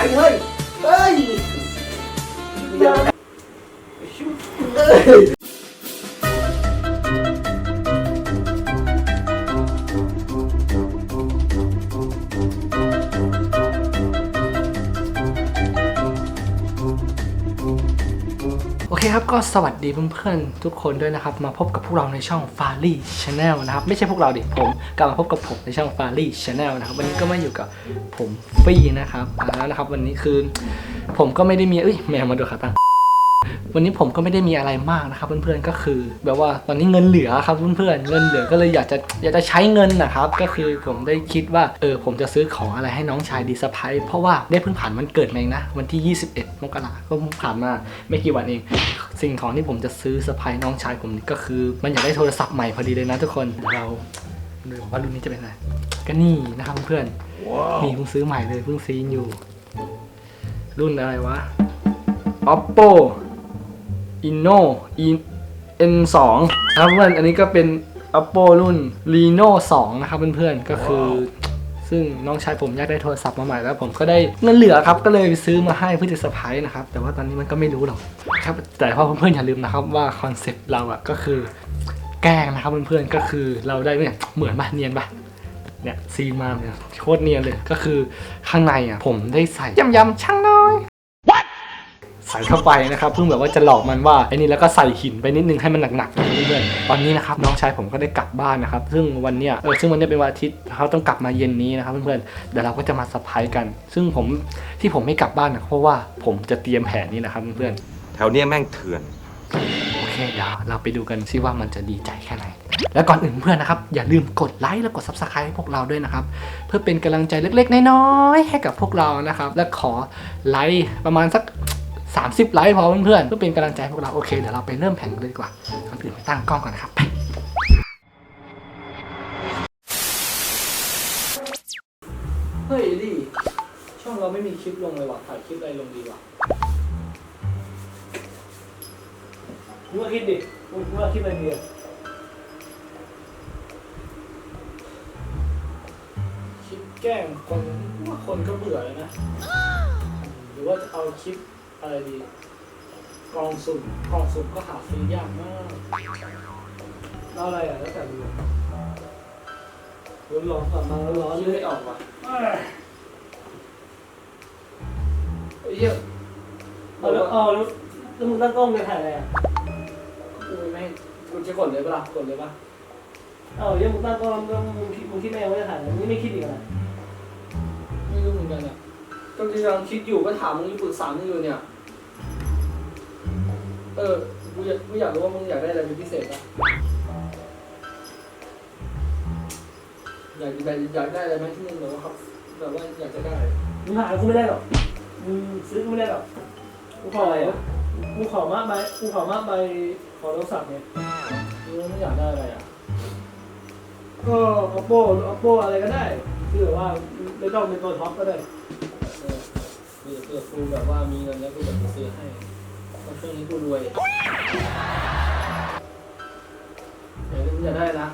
เฮ้ยเฮ้ย เฮ้ย เฮ้ย เคครับก็สวัสดีเพื่อนๆทุกคนด้วยนะครับ มาพบกับพวกเราในช่อง f a r l y Channel นะครับ ไม่ใช่พวกเราดิผมกลับมาพบกับผมในช่อง f a r l y Channel นะครับ วันนี้ก็มาอยู่กับผมฟี่นะครับแล้วนะครับ วันนี้คือ ผมก็ไม่ได้มีเอ้ยแมวมาดูขาตั้ง วันนี้ผมก็ไม่ได้มีอะไรมากนะครับเพื่อนๆก็คือ แบบว่าตอนนี้เงินเหลือครับเพื่อนๆเงินเหลือก็เลยอยากจะอยากจะใช้เงินนะครับ ก็คือผมได้คิดว่าเออผมจะซื้อของอะไรให้น้องชายดีสะพายเพราะว่าได้เพิ่งผ่านวันเกิดมาเองนะวันที่ 21 มกราก็เพิ่งผ่านมาไม่กี่วันเอง สิ่งของที่ผมจะซื้อสะพายน้องชายผมนี่ก็คือ มันอยากได้โทรศัพท์ใหม่พอดีเลยนะทุกคนเดี๋ยวเราดูว่ารุ่นนี้จะเป็นอะไรก็นี่นะครับเพื่อนๆนี่เพิ่งซื้อใหม่เลยเพิ่งซีนอยู่ รุ่นอะไรวะ oppo Inno N2 นะครับเพื่อนอันนี้ก็เป็น Oppo รุ่น Reno 2 นะครับเพื่อนๆ ก็คือ ซึ่งน้องชายผมอยากได้โทรศัพท์มาใหม่แล้ว ผมก็ได้เงินเหลือครับ ก็เลยไปซื้อมาให้เพื่อจะเซอร์ไพรส์นะครับ แต่ว่าตอนนี้มันก็ไม่รู้หรอกครับ แต่ว่าเพื่อนๆอย่าลืมนะครับว่าคอนเซ็ปต์เราอะก็คือแกล้งนะครับเพื่อนๆ ก็คือเราได้เนี่ยเหมือนปะเนียนปะเนี่ยซีนมาเนี่ยโคตรเนียนเลยก็คือข้างในอะผมได้ใส่ยำยำๆช่างน้อย ใส่เข้าไปนะครับเพิ่งแบบว่าจะหลอกมันว่าไอ้นี่แล้วก็ใส่หินไปนิดนึงให้มันหนักๆนะเพื่อนๆตอนนี้นะครับน้องชายผมก็ได้กลับบ้านนะครับซึ่งวันเนี้ยเออซึ่งวันเนี้ยเป็นวันอาทิตย์เขาต้องกลับมาเย็นนี้นะครับเพื่อนๆเดี๋ยวเราก็จะมาสะพายกัน ซึ่งผมที่ผมไม่กลับบ้านนะเพราะว่าผมจะเตรียมแผนนี้นะครับเพื่อนแถวเนี้ยแม่งเถื่อนๆโอเคเดี๋ยวเราไปดูกันซิว่ามันจะดีใจแค่ไหน แล้วก่อนอื่นเพื่อนนะครับ อย่าลืมกดไลค์และกด subscribe ให้พวกเราด้วยนะครับ เพื่อเป็นกำลังใจเล็กๆ น้อยๆให้กับพวกเรานะครับ และขอไลค์ประมาณสัก 30 ไลค์พอเพื่อนๆเพื่อเป็นกำลังใจพวกเราโอเคเดี๋ยวเราไปเริ่มแผนกันเลยดีกว่าก่อนอื่นไปตั้งกล้องก่อนนะครับไปเฮ้ยดิช่องเราไม่มีคลิปลงเลยว่ะถ่ายคลิปอะไรลงดีว่ะนึกว่าคิดดินึกว่าคิดอะไรดีอะคลิปแกล้งคนว่าคนก็เบื่อแล้วนะ หรือว่าจะเอาคลิป อะไรดีกองสุ่มกองสุ่มก็หาซื้อยากมากเอาอะไรอะแล้วแต่ดูร้อนร้อนกลับมาร้อนๆเลยออกว่ะเอ้ยเฮ้ยเหี้ยเอาแล้วเอาแล้วแล้วมึงตั้งกล้องไปถ่ายอะไรอะกูไม่กูจะกดเลยปะล่ะกดเลยปะเอาเดี๋ยังมึงตั้งกล้องแล้วมึงคิดมึงคิดแม่ว่าจะถ่ายอะไรมึงไม่คิดอีกเหรอไม่รู้เหมือนกันอะ ก็กำลังคิดอยู่ก็ถามมึงอยู่ปรึกษามึงอยู่เนี่ย เออกูอยากกูอยากรู้ว่ามึงอยากได้อะไรเป็นพิเศษปะอยากได้อยากได้อะไรไหมที่มึงแบบว่าครับแบบว่าอยากจะได้ มึงหากูไม่ได้หรอกมึงซื้อกูไม่ได้หรอกกูขออะไรอะ กูขอมากใบกูขอมากใบขอโทรศัพท์เนี่ยมึงไม่อยากได้อะไรอะ ก็ oppo oppo อะไรก็ได้ที่แบบว่าไม่ต้องเป็นตัวท็อปก็ได้เออ เผื่อเผื่อกูแบบว่ามีเงินแล้วกูแบบจะซื้อให้เพราะช่วงนี้กูรวยเดี๋ยวมึงอยากได้นะ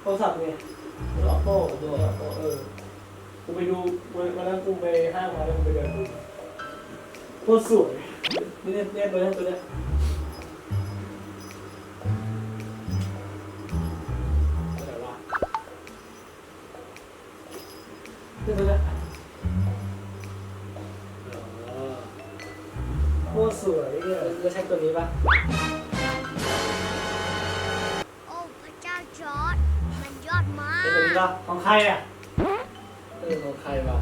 โทรศัพท์ไงแล้ว oppo ตัว oppo เออกูไปดูวันนั้นกูไปห้างมาแล้วกูไปเดินดูโคตรสวยนี่เนี่ยเนี่ยตัวเนี้ยตัวเนี้ย ตรสวยเนี่ยจะใช้ตัวนี้ปะโอ้พระเจ้าจอร์ดมันยอดมาเป็นตัวนี้กปะของใครอะเออของใครวะ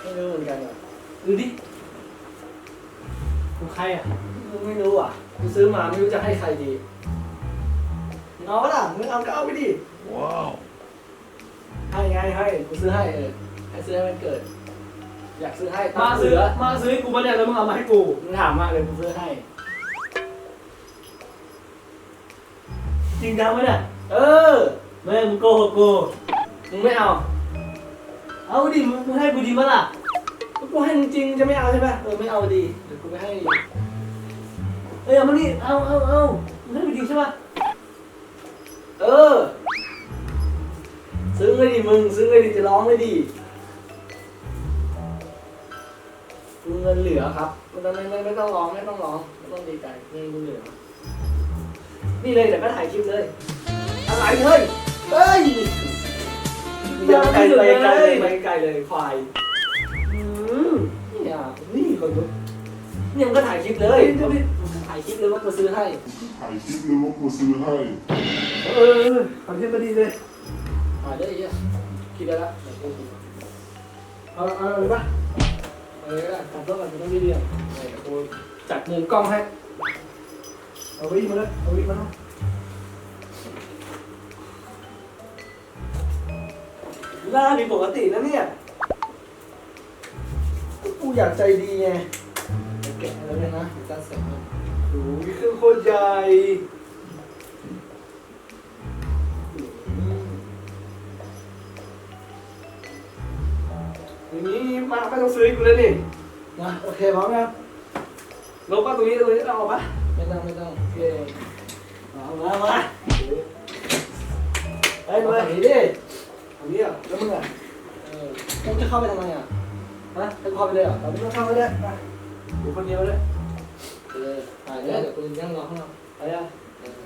ไม่รู้เหมือนกันอะดูดิของใครอะมึงไม่รู้อะกูซื้อมาไม่รู้จะให้ใครดีเอาปะล่ะมึงเอาก็เอาไปดิว้าวให้ไงให้กูซื้อให้เออให้ซื้อให้มันเกิด อยากซื้อให้ตามาเสืซื้ออมาซื้อให้กูมาเนี่ยแล้วมึงเอามาให้กูมึงถามมากเลยกูซื้อให้ จริงจังไหมเนี่ยเออแม่มึงโกหกกูมึงไม่เอา เอาดิมึงมึงให้กูดีมั้ยล่ะกูให้จริงๆจะไม่เอาใช่ปะเออไม่เอาดีเดี๋ยวกูไปให้เอ้ยเอามานี่เอาเอาเอามึงให้กูดีใช่ปะเออ ซื้อเลยดิมึงซื้อเลยดิจะร้องเลยดิ เงินเหลือครับไม่ต้องไม่ไม่ไม่ต้องร้องไม่ต้องร้องไม่ต้องดีใจเงินกูเหลือ นี่เลยเดี๋ยวก็ถ่ายคลิปเลยอะไรเฮ้ยเฮ้ยอย่าไปไกลไปไกลเลยไปไกลเลยควายอืมเนี่ยนี่คนดูเนี่ยมันก็ถ่ายคลิปเลยถ่ายคลิปเลยว่ากูซื้อให้ถ่ายคลิปเลยว่ากูซื้อให้เออทำที่มาดีเลยถ่ายได้อีกอะคิดได้ละเดี๋ยวกูเอาเอาเลยปะ เออได้ตัดตัวกันไม่ต้องมีเดียวเดี๋ยวกูจัดมุมกล้องให้ เอาวิ่งมาเลยเอาวิ่งมาเนาะหน้ามีปกตินะเนี่ย กูอยากใจดีไงแกะแล้วเนี่ยนะจัดเสร็จแล้วโอ้ยเครื่องโคตรใหญ่ นี้มาไม่ต้องซื้อให้กูเลยนี่นะโอเคพร้อมยังลบป่ะตรงนี้ตรงนี้เอาออกปะไม่ต้องไม่ต้องโอเคมามามาเฮ้ยเอามาแบบนี้ดิตรงนี้อะแล้วมึงอะเออมึงจะเข้าไปทำไมอะฮะให้กูเข้าไปเลยเหรอเราไม่ต้องเข้าไปเลยมาอยู่คนเดียวเลยเออถ่ายเลยเดี๋ยวกูยังรอข้างนอกเอายังเออ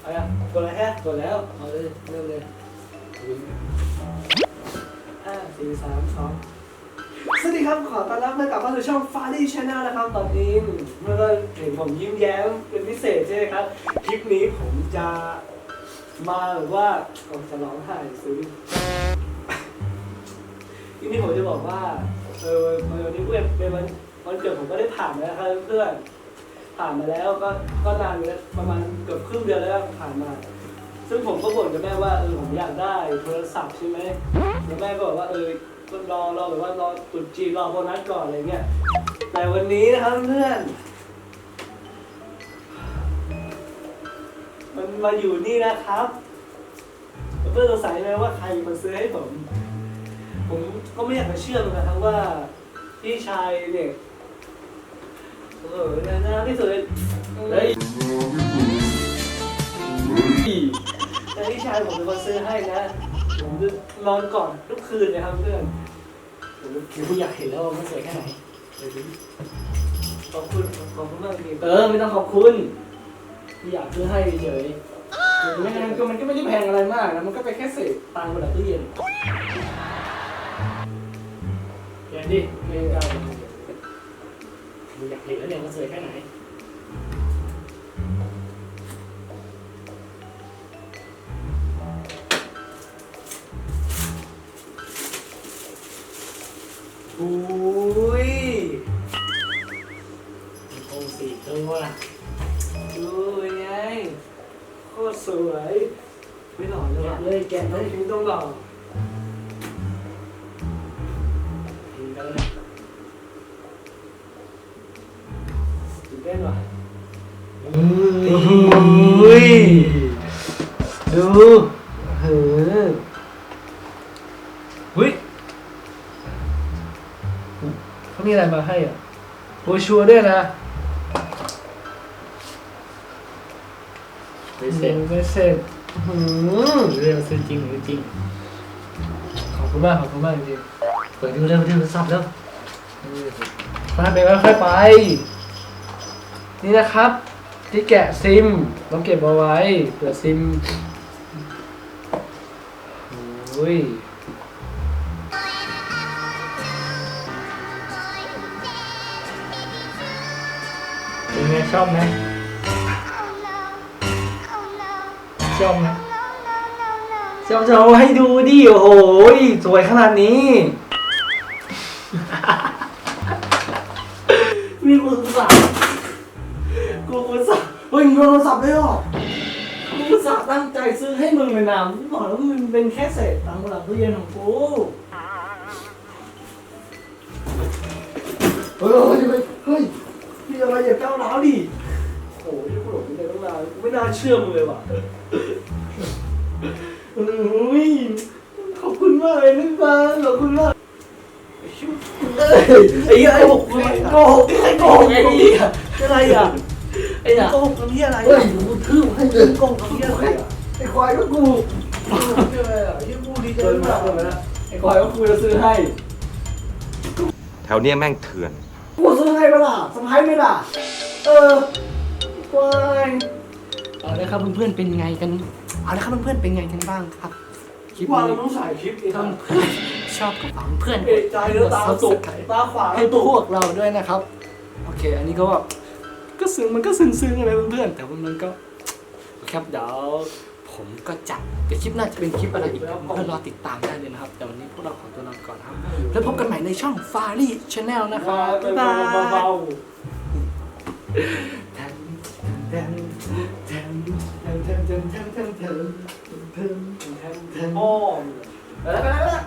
เอายังกดอะไรแค่กดแล้วเอาเลยเริ่มเลย ห้าสี่สามสองสวัสดีครับ ขอต้อนรับเมื่อกลับมาสู่ช่อง f a r y Channel นะครับ ตอนนี้เมื่อก็เห็นผมยิ้มแย้มเป็นพิเศษใช่ไหมครับ คลิปนี้ผมจะมาแบบว่าผมจะร้องไห้ซึ้งทีนี้ผมจะบอกว่า เออวันนี้เพื่อนเป็นวันวันเกิดผมก็ได้ผ่านมาแล้วครับเพื่อนผ่านมาแล้วก็ก็นานแล้วประมาณเกือบครึ่งเดือนแล้วผ่านมา ซึ่งผมก็บ่นกับแม่ว่าเออผมอยากได้โทรศัพท์ใช่ไหมแล้วแม่ก็บอกว่าเออก็รอรอแบบว่ารอตรุดจีนรอโบนัสก่อนอะไรเงี้ยแต่วันนี้นะครับเพื่อน มันมาอยู่นี่นะครับเพื่อนสงสัยไหมว่าใครเป็นคนซื้อให้ผม ผมก็ไม่อยากจะเชื่อเหมือนกันครับว่าพี่ชายเนี่ยเออน่ารักที่สุดเลย เฮ้ผมเป็นคนซื้อให้นะ ผมจะนอนก่อนทุกคืนเลยครับเพื่อนผมกูอยากเห็นแล้วว่ามันสวยแค่ไหนขอบคุณขอบคุณมากจริงเออไม่ต้องขอบคุณที่อยากซื้อให้เฉยๆไม่งั้นก็มันก็ไม่ได้แพงอะไรมากนะมันก็ไปแค่เศษตังค์บนหลังตู้เย็นเดี๋ยวดิไม่ได้กูอยากเห็นแล้วเนี่ยมันสวยแค่ไหน ตัวดูเป็นไงโคตรสวย ไม่หล่อเลยแกะว่ะเลยแกะเลต้องยทิ้งต้องหล่อกินกันเลยตื่นเต้นว่ะอุ้ยดูเฮ้อหุ้ยเขามีอะไรมาให้อะโบชัวร์ด้วยนะ ไม่เซ็นไม่เซ็นหืมเรื่องซื้อจริงหรือจริง ขอบคุณมากขอบคุณมากจริงเปิดดูเร็วเร็วสับแล้วมาไปค่อยๆไป นี่นะครับ ที่แกะซิมต้องเก็บเอาไว้เผื่อซิมโอ้ยเป็นไงชอบไหม ชอบไหมชอบจะเอาให้ดูดิ โอ้โห สวยขนาดนี้ มีกูสับกูกูสับเฮ้ยมึงโทรศัพท์เลยเหรอกูสับตั้งใจซื้อให้มึงเลยนะมึงบอกแล้วมึงเป็นแค่เศษตังค์บนหลังตู้เย็นของกูเฮ้ยเฮ้ยเฮ้ยเฮ้ยมีอะไรอย่าก้าวร้าวดิโอ้ยกูหลงไปตั้งนานกูไม่น่าเชื่อมึงเลยว่ะโอ้ยขอบคุณมากเลยนึกมาขอบคุณมากไอ้เหี้ยไอ้หกคนโกหกไอ้โกหกไอ้เหี้ยอะไรอะไอ้เนี่ยโกหกตรงนี้อะไรเฮ้ยอะกูทื่อให้ไอ้โกหกตรงนี้อะไรอะไอ้ควายก็กูอะไรอะยี่กูดีใจเกินมามากกเลเลยยนะนะไอ้ควายก็กูจะซื้อให้แถวเนี้ยแม่งเถื่อนกูซื้อให้ปะล่ะสะพายไหมล่ะเออควาย เอาละครับเพื่อนๆเป็นไงกันเอาละครับเพื่อนๆเป็นไงกันบ้างครับคลิปว่านี้เราต้องถ่ายคลิปอีกต้ต้อองเพื่อนชอบกับฝังเพื่อนเอกใจแล้วตาตุกตาขวางให้พวกเราด้วยนะครับ โอเค อันนี้ก็แบบก็ซึ้งมันก็ซึ้งๆอะไรเพื่อนๆแต่ว่ามันก็ครับเดี๋ยวผมก็จะเดี๋ยวคลิปหน้าจะเป็นคลิปอะไรอีกเพื่อนรอติดตามได้เลยนะครับ แต่วันนี้พวกเราขอตัวลาไปก่อนครับ แล้วพบกันใหม่ในช่อง f a r รี่ Channel นะครับบ๊ายบาย เบาแทนแทนแทนแท 어. 아,